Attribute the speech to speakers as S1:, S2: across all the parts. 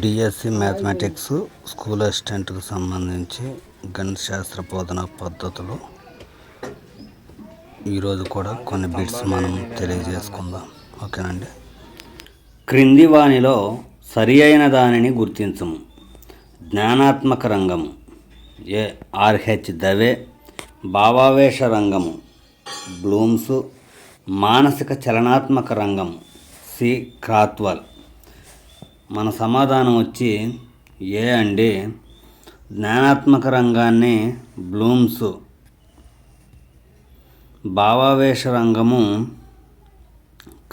S1: DSC mathematics school అసిస్టెంట్కి సంబంధించి గణిత శాస్త్ర బోధన పద్ధతులు. ఈరోజు కూడా కొన్ని బిట్స్ మనం తెలియజేసుకుందాం. ఓకేనండి?
S2: క్రింది వానిలో సరి అయిన దానిని గుర్తించము. జ్ఞానాత్మక రంగము. ఏ ఆర్హెచ్ దవే భావావేశ రంగము. బ్లూమ్స్ మానసిక చలనాత్మక రంగం సి క్రాత్వల్ మన సమాధానం వచ్చి ఏ అండి? జ్ఞానాత్మక రంగాన్ని బ్లూమ్స్. భావావేశ రంగము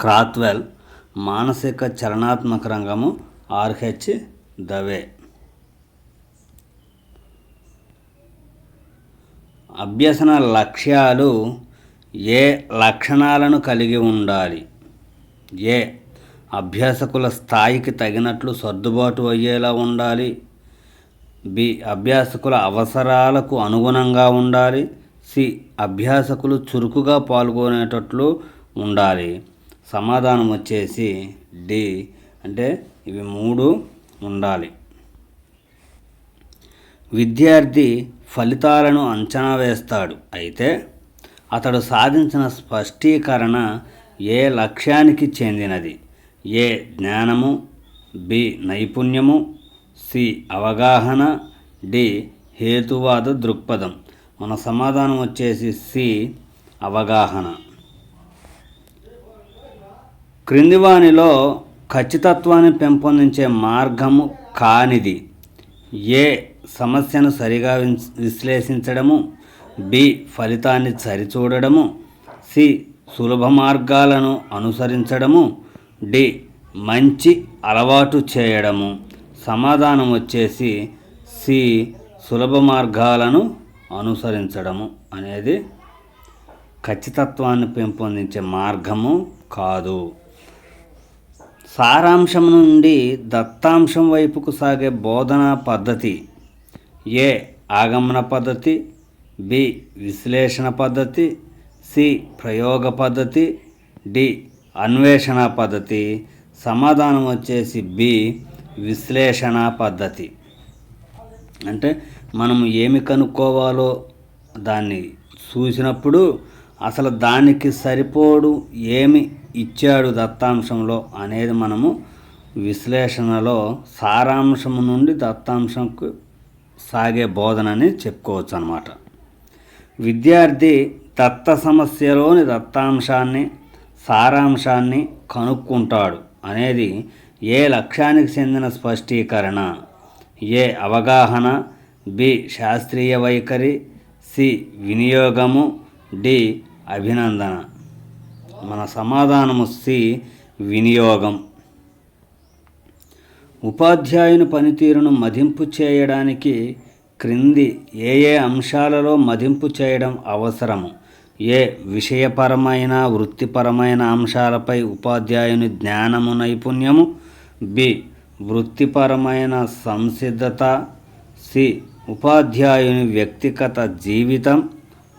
S2: క్రాత్వెల్. మానసిక చలనాత్మక రంగము ఆర్హెచ్ దవే. అభ్యసన లక్ష్యాలు ఏ లక్షణాలను కలిగి ఉండాలి? ఏ అభ్యాసకుల స్థాయికి తగినట్లు సర్దుబాటు అయ్యేలా ఉండాలి. బి. అభ్యాసకుల అవసరాలకు అనుగుణంగా ఉండాలి. సి. అభ్యాసకులు చురుకుగా పాల్గొనేటట్లు ఉండాలి. సమాధానం వచ్చేసి డి. అంటే ఇవి మూడు ఉండాలి. విద్యార్థి ఫలితాలను అంచనా వేస్తాడు. అయితే అతడు సాధించిన స్పష్టీకరణ ఏ లక్ష్యానికి చెందినది? ఏ జ్ఞానము బి నైపుణ్యము సి అవగాహన డి హేతువాద దృక్పథం. మన సమాధానం వచ్చేసి సి అవగాహన. క్రింది వానిలో ఖచ్చితత్వాన్ని పెంపొందించే మార్గము కానిది. ఏ సమస్యను సరిగా విశ్లేషించడము బి ఫలితాన్ని సరిచూడడము సి సులభ మార్గాలను అనుసరించడము డి. మంచి అలవాటు చేయడము. సమాధానం వచ్చేసి సి. సులభ మార్గాలను అనుసరించడము అనేది ఖచ్చితత్వాన్ని పెంపొందించే మార్గము కాదు. సారాంశం నుండి దత్తాంశం వైపుకు సాగే బోధనా పద్ధతి ఏ. ఆగమన పద్ధతి బి. విశ్లేషణ పద్ధతి సి. ప్రయోగ పద్ధతి డి. అన్వేషణ పద్ధతి సమాధానం వచ్చేసి బి విశ్లేషణ పద్ధతి. అంటే మనం ఏమి కనుక్కోవాలో దాన్ని చూసినప్పుడు అసలు దానికి సరిపోడు ఏమి ఇచ్చాడు దత్తాంశంలో అనేది మనము విశ్లేషణలో సారాంశం నుండి దత్తాంశంకు సాగే బోధనని చెప్పుకోవచ్చు అన్నమాట విద్యార్థి దత్త సమస్యలోని దత్తాంశాన్ని సారాంశాన్ని కనుక్కుంటాడు అనేది ఏ లక్ష్యానికి చెందిన స్పష్టీకరణ? ఏ అవగాహన? బి శాస్త్రీయ వైఖరి. సి వినియోగము. డి అభినందన. మన సమాధానము సి వినియోగం. ఉపాధ్యాయుని పనితీరును మదింపు చేయడానికి క్రింది ఏ ఏ అంశాలలో మదింపు చేయడం అవసరము? ఏ విషయపరమైన వృత్తిపరమైన అంశాలపై ఉపాధ్యాయుని జ్ఞానము నైపుణ్యము? బి. వృత్తిపరమైన సంసిద్ధత. సి. ఉపాధ్యాయుని వ్యక్తిగత జీవితం.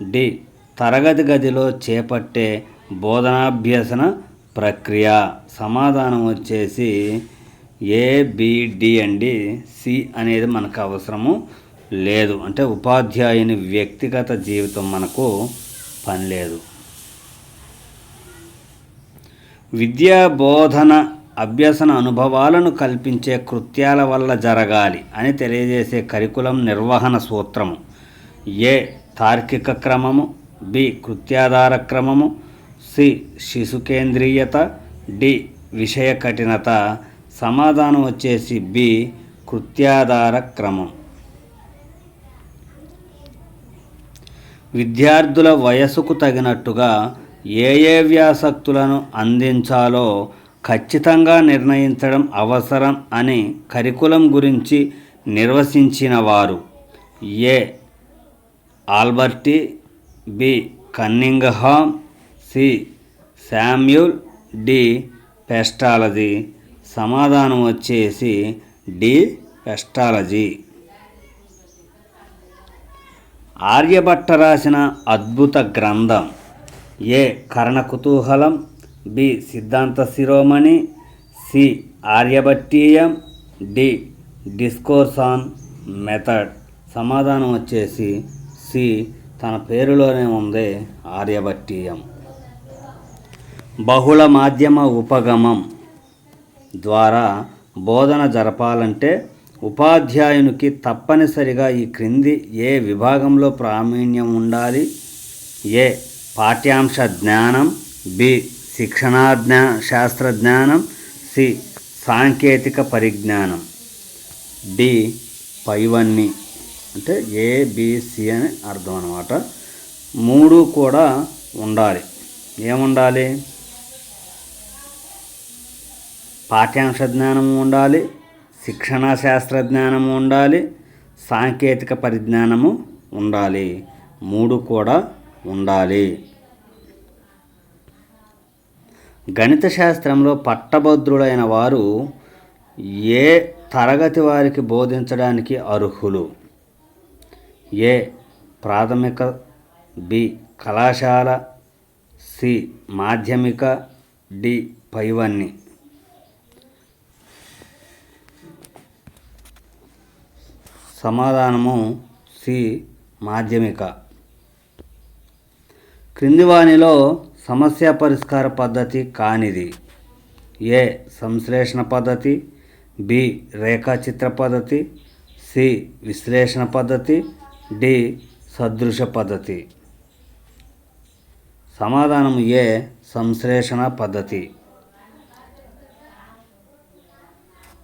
S2: డి. తరగతి గదిలో చేపట్టే బోధనాభ్యసన ప్రక్రియ. సమాధానం వచ్చేసి ఏబిడి అండి సి అనేది మనకు అవసరము లేదు. అంటే ఉపాధ్యాయుని వ్యక్తిగత జీవితం మనకు పని లేదు విద్యా బోధన అభ్యసన అనుభవాలను కల్పించే కృత్యాల వల్ల జరగాలి అని తెలియజేసే కరికులం నిర్వహణ సూత్రము. ఏ తార్కిక క్రమము బి కృత్యాధార క్రమము సి శిశు కేంద్రీయత డి విషయ కఠినత సమాధానం వచ్చేసి బి కృత్యాధార క్రమం. విద్యార్థుల వయసుకు తగినట్టుగా ఏ ఏ వ్యాసక్తులను అందించాలో ఖచ్చితంగా నిర్ణయించడం అవసరం అని కరికులం గురించి నిర్వచించినవారు A. Alberty B. Cunningham C. Samuel D. Pestalozzi. సమాధానం వచ్చేసి డి. పెస్టాలజీ. ఆర్యభట్ట రాసిన అద్భుత గ్రంథం. ఏ Karana Kutuhalam B Siddhanta Shiromani C Aryabhatiya D discourse on method. సమాధానం వచ్చేసి సి తన పేరులోనే ఉంది ఆర్యభట్టీయం. బహుళ మాధ్యమ ఉపగమం ద్వారా బోధన జరపాలంటే ఉపాధ్యాయునికి తప్పనిసరిగా ఈ క్రింది ఏ విభాగంలో ప్రావీణ్యం ఉండాలి? ఏ. పాఠ్యాంశ జ్ఞానం. బి. శిక్షణా జ్ఞా శాస్త్ర జ్ఞానం సి. సాంకేతిక పరిజ్ఞానం. డి. పైవన్నీ. అంటే ఏబిసి అని అర్థం అనమాట మూడు కూడా ఉండాలి. ఏముండాలి? పాఠ్యాంశ జ్ఞానం ఉండాలి. శిక్షణా శాస్త్రజ్ఞానము ఉండాలి సాంకేతిక పరిజ్ఞానము ఉండాలి. మూడు కూడా ఉండాలి. గణిత శాస్త్రంలో పట్టభద్రుడైన వారు ఏ తరగతి వారికి బోధించడానికి అర్హులు? ఏ ప్రాథమిక బి కళాశాల సి మాధ్యమిక డి పైవన్నీ. సమాధానము సి మాధ్యమిక. క్రింది వానిలో సమస్య పరిష్కార పద్ధతి కానిది. ఏ సంశ్లేషణ పద్ధతి బి రేఖాచిత్ర పద్ధతి సి విశ్లేషణ పద్ధతి డి సదృశ పద్ధతి. సమాధానం ఏ సంశ్లేషణ పద్ధతి.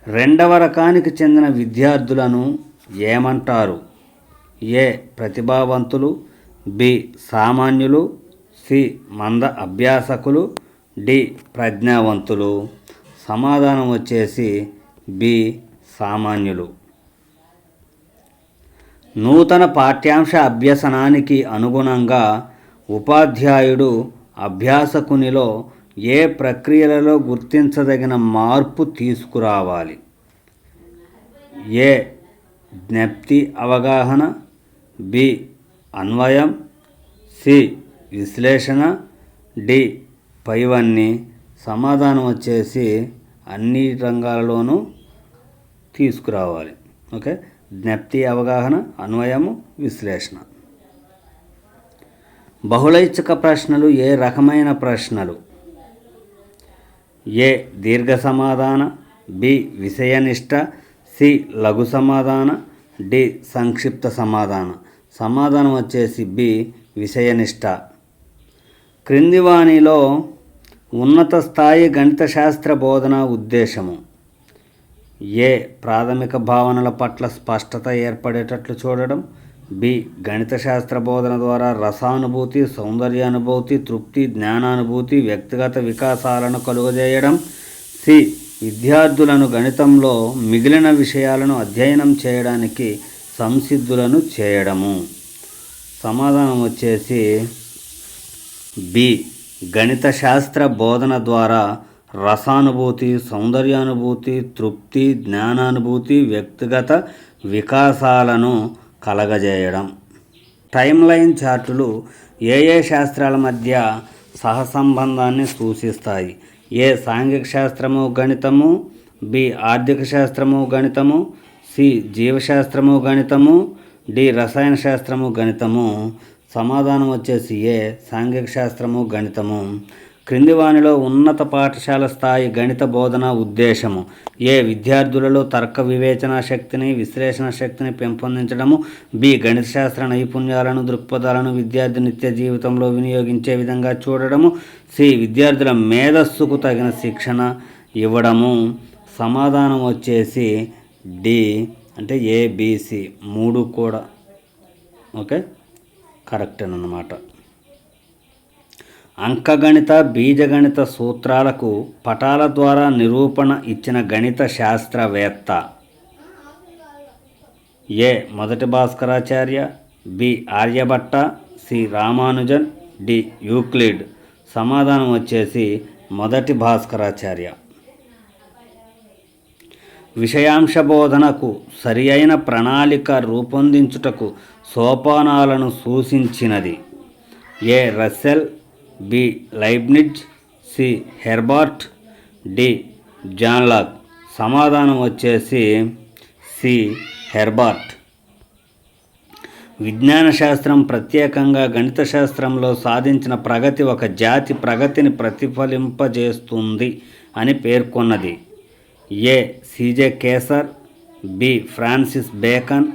S2: రెండవ రకానికి చెందిన విద్యార్థులను ఏమంటారు? ఏ ప్రతిభావంతులు? బి సామాన్యులు? సి మంద అభ్యాసకులు? డి ప్రజ్ఞావంతులు? సమాధానం వచ్చేసి బి సామాన్యులు. నూతన పాఠ్యాంశ అభ్యసనానికి అనుగుణంగా ఉపాధ్యాయుడు అభ్యాసకునిలో ఏ ప్రక్రియలలో గుర్తించదగిన మార్పు తీసుకురావాలి? ఏ జ్ఞప్తి అవగాహన బి అన్వయం సి విశ్లేషణ డి పైవన్నీ సమాధానం వచ్చేసి అన్ని రంగాలలోనూ తీసుకురావాలి. ఓకే? జ్ఞప్తి అవగాహన అన్వయము విశ్లేషణ. బహుళైచ్ఛిక ప్రశ్నలు ఏ రకమైన ప్రశ్నలు? ఏ దీర్ఘ సమాధాన బి విషయనిష్ట సి లఘు సమాధాన డి సంక్షిప్త సమాధాన. సమాధానం వచ్చేసి బి విషయనిష్ట. క్రింది వాణిలో ఉన్నత స్థాయి గణిత శాస్త్ర బోధన ఉద్దేశము. ఏ ప్రాథమిక భావనల పట్ల స్పష్టత ఏర్పడేటట్లు చూడడం. బి గణిత శాస్త్ర బోధన ద్వారా రసానుభూతి సౌందర్యానుభూతి తృప్తి జ్ఞానానుభూతి వ్యక్తిగత వికాసాలను కలుగజేయడం. సి విద్యార్థులను గణితంలో మిగిలిన విషయాలను అధ్యయనం చేయడానికి సంసిద్ధులను చేయడము. సమాధానం వచ్చేసి బి. గణిత శాస్త్ర బోధన ద్వారా రసానుభూతి సౌందర్యానుభూతి తృప్తి జ్ఞానానుభూతి వ్యక్తిగత వికాసాలను కలగజేయడం. టైమ్ లైన్ చార్టులు ఏ ఏ శాస్త్రాల మధ్య సహసంబంధాన్ని సూచిస్తాయి? ఏ సాంఘిక శాస్త్రము గణితము? బి ఆర్థిక శాస్త్రము గణితము? సి జీవశాస్త్రము గణితము? డి రసాయన శాస్త్రము గణితము? సమాధానం వచ్చేసి ఏ సాంఘిక శాస్త్రము గణితము? క్రింది వానిలో ఉన్నత పాఠశాల స్థాయి గణిత బోధన ఉద్దేశము. ఏ విద్యార్థులలో తర్క వివేచన శక్తిని విశ్లేషణ శక్తిని పెంపొందించడము బి గణిత శాస్త్ర నైపుణ్యాలను దృక్పథాలను విద్యార్థి నిత్య జీవితంలో వినియోగించే విధంగా చూడడము సి విద్యార్థుల మేధస్సుకు తగిన శిక్షణ ఇవ్వడము. సమాధానం వచ్చేసి డి అంటే ఏబిసి మూడు కూడా. ఓకే? కరెక్ట్ అన్నమాట. అంకగణిత బీజగణిత సూత్రాలకు పటాల ద్వారా నిరూపణ ఇచ్చిన గణిత శాస్త్రవేత్త. ఏ. మొదటి Bhaskaracharya B. Aryabhatta C. Ramanujan D. Euclid. సమాధానం వచ్చేసి మొదటి భాస్కరాచార్య. విషయాంశ బోధనకు సరి అయిన ప్రణాళిక రూపొందించుటకు సోపానాలను సూచించినది. A. Russell B. Leibniz C. Herbart D. John Locke. సమాధానం వచ్చేసి సి. హెర్బార్ట్. విజ్ఞాన శాస్త్రం ప్రత్యేకంగా గణిత శాస్త్రంలో సాధించిన ప్రగతి ఒక జాతి ప్రగతిని ప్రతిఫలింపజేస్తుంది అని పేర్కొన్నది. A. CJ Keyser B. Francis Bacon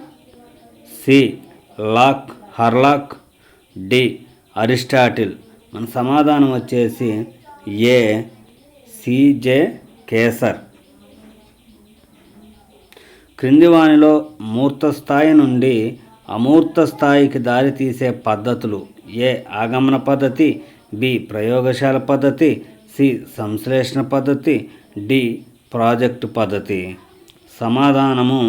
S2: C. Lock Hurlock D. Aristotle. మన సమాధానం వచ్చేసి ఏ సిజే కేసర్. క్రింది వానిలో మూర్త స్థాయి నుండి అమూర్త స్థాయికి దారితీసే పద్ధతులు ఏ ఆగమన పద్ధతి బి ప్రయోగశాల పద్ధతి సి సంశ్లేషణ పద్ధతి డి ప్రాజెక్టు పద్ధతి. సమాధానము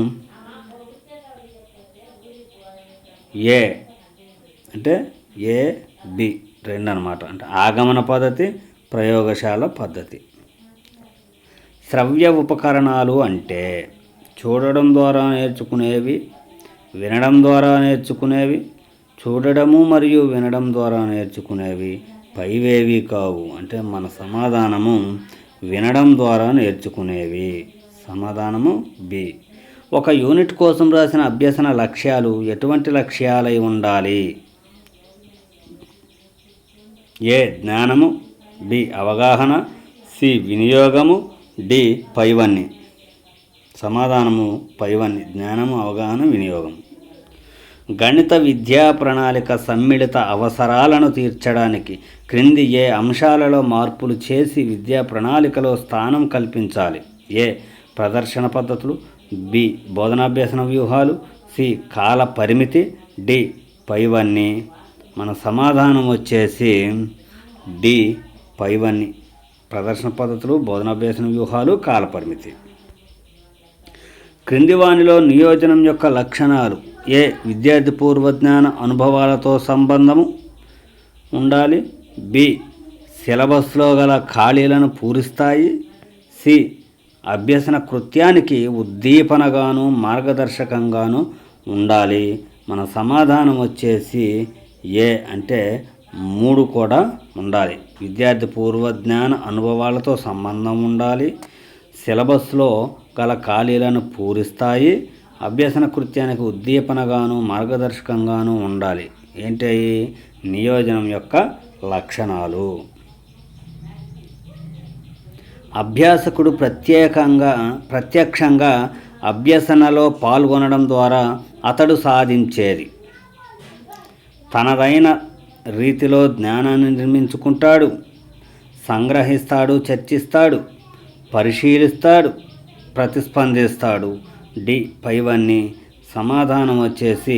S2: ఏ అంటే ఏ బి. రెండు అనమాట అంటే ఆగమన పద్ధతి ప్రయోగశాల పద్ధతి. శ్రవ్య ఉపకరణాలు అంటే చూడడం ద్వారా నేర్చుకునేవి వినడం ద్వారా నేర్చుకునేవి చూడడము మరియు వినడం ద్వారా నేర్చుకునేవి పైవేవి కావు. అంటే మన సమాధానము వినడం ద్వారా నేర్చుకునేవి. సమాధానము బి. ఒక యూనిట్ కోసం రాసిన అభ్యసన లక్ష్యాలు ఎటువంటి లక్ష్యాలై ఉండాలి? ఏ జ్ఞానము? బి అవగాహన సి వినియోగము డి పైవన్ని. సమాధానము పైవన్ని. జ్ఞానము అవగాహన వినియోగం. గణిత విద్యా ప్రణాళిక సమ్మిళిత అవసరాలను తీర్చడానికి క్రింది ఏ అంశాలలో మార్పులు చేసి విద్యా ప్రణాళికలో స్థానం కల్పించాలి? ఏ ప్రదర్శన పద్ధతులు? బి బోధనాభ్యసన వ్యూహాలు? సి కాల పరిమితి? డి పైవన్నీ. మన సమాధానం వచ్చేసి డి పైవన్నీ ప్రదర్శన పద్ధతులు బోధనాభ్యాసన వ్యూహాలు కాలపరిమితి. క్రింది వానిలో నియోజనం యొక్క లక్షణాలు. ఏ విద్యార్థి పూర్వజ్ఞాన అనుభవాలతో సంబంధము ఉండాలి. బి సిలబస్లో గల ఖాళీలను పూరిస్తాయి. సి అభ్యసన కృత్యానికి ఉద్దీపనగాను మార్గదర్శకంగాను ఉండాలి. మన సమాధానం వచ్చేసి ఏ అంటే మూడు కూడా ఉండాలి. విద్యార్థి పూర్వ జ్ఞాన అనుభవాలతో సంబంధం ఉండాలి. సిలబస్లో గల ఖాళీలను పూరిస్తాయి. అభ్యసన కృత్యానికి ఉద్దీపనగాను మార్గదర్శకంగాను ఉండాలి. ఏంటి నియోజనం యొక్క లక్షణాలు. అభ్యాసకుడు ప్రత్యేకంగా ప్రత్యక్షంగా అభ్యసనలో పాల్గొనడం ద్వారా అతడు సాధించేది. తనదైన రీతిలో జ్ఞానాన్ని నిర్మించుకుంటాడు. సంగ్రహిస్తాడు చర్చిస్తాడు పరిశీలిస్తాడు ప్రతిస్పందిస్తాడు. డి పైవన్నీ సమాధానం వచ్చేసి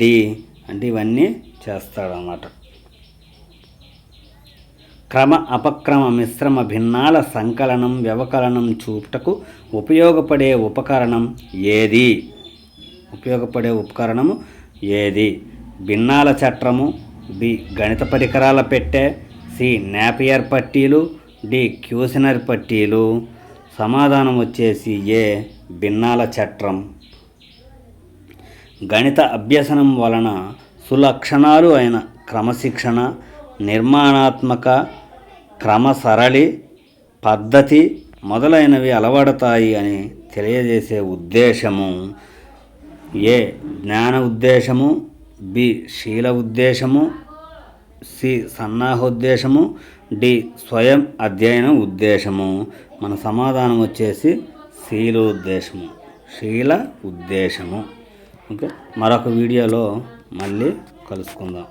S2: డి అంటే ఇవన్నీ చేస్తాడన్నమాట. క్రమ అపక్రమ మిశ్రమ భిన్నాల సంకలనం వ్యవకలనం చూపుటకు ఉపయోగపడే ఉపకరణం ఏది? ఉపయోగపడే ఉపకరణము ఏది? భిన్నాల చట్రము బి గణిత పరికరాల పెట్టె సి నాపియర్ పట్టీలు డి క్యూసినర్ పట్టీలు. సమాధానం వచ్చేసి ఏ భిన్నాల చట్రం. గణిత అభ్యసనం వలన సులక్షణాలు అయిన క్రమశిక్షణ నిర్మాణాత్మక క్రమసరళి పద్ధతి మొదలైనవి అలవడతాయి అని తెలియజేసే ఉద్దేశము. ఏ జ్ఞాన ఉద్దేశము బి శీల ఉద్దేశము సి సన్నాహోద్దేశము డి స్వయం అధ్యయన ఉద్దేశము. మన సమాధానం వచ్చేసి శీల ఉద్దేశము శీల ఉద్దేశము. ఓకే? మరొక వీడియోలో మళ్ళీ కలుసుకుందాం.